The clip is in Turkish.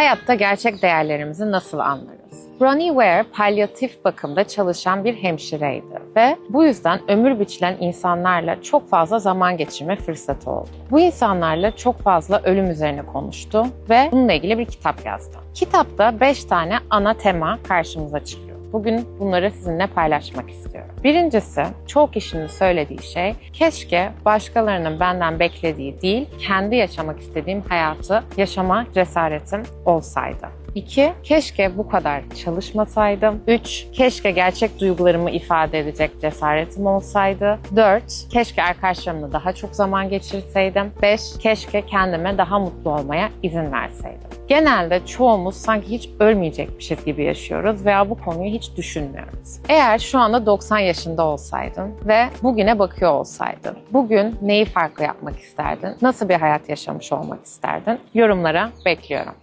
Hayatta gerçek değerlerimizi nasıl anlarız? Bronnie Ware palyatif bakımda çalışan bir hemşireydi ve bu yüzden ömür biçilen insanlarla çok fazla zaman geçirme fırsatı oldu. Bu insanlarla çok fazla ölüm üzerine konuştu ve bununla ilgili bir kitap yazdı. Kitapta 5 tane ana tema karşımıza çıkıyor. Bugün bunları sizinle paylaşmak istiyorum. Birincisi, çoğu kişinin söylediği şey, keşke başkalarının benden beklediği değil, kendi yaşamak istediğim hayatı yaşama cesaretim olsaydı. 2. Keşke bu kadar çalışmasaydım. 3. Keşke gerçek duygularımı ifade edecek cesaretim olsaydı. 4. Keşke arkadaşlarımla daha çok zaman geçirseydim. 5. Keşke kendime daha mutlu olmaya izin verseydim. Genelde çoğumuz sanki hiç ölmeyecekmişiz gibi yaşıyoruz veya bu konuyu hiç düşünmüyoruz. Eğer şu anda 90 yaşında olsaydın ve bugüne bakıyor olsaydın, bugün neyi farklı yapmak isterdin? Nasıl bir hayat yaşamış olmak isterdin? Yorumlara bekliyorum.